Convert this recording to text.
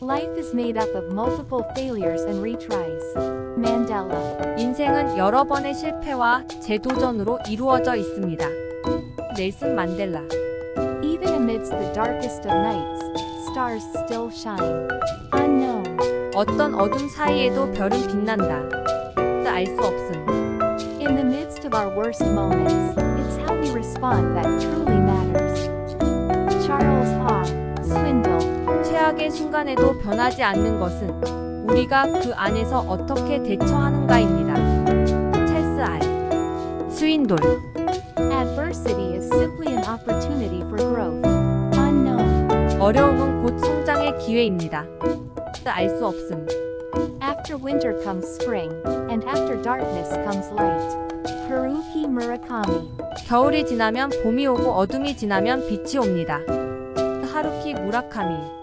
Life is made up of multiple failures and retries. Mandela. 인생은 여러 번의 실패와 재도전으로 이루어져 있습니다. 넬슨 만델라. Even amidst the darkest of nights, stars still shine. Unknown. 어떤 어둠 사이에도 별은 빛난다. 알 수 없음. In the midst of our worst moments, it's how we respond that truly 최악의 순간에도 변하지 않는 것은 우리가 그 안에서 어떻게 대처하는가입니다. 찰스 알. 스윈돌. Adversity is simply an opportunity for growth. Unknown. 어려움은 곧 성장의 기회입니다. 알 수 없음. After winter comes spring, and after darkness comes light. Haruki Murakami. 겨울이 지나면 봄이 오고 어둠이 지나면 빛이 옵니다. 하루키 무라카미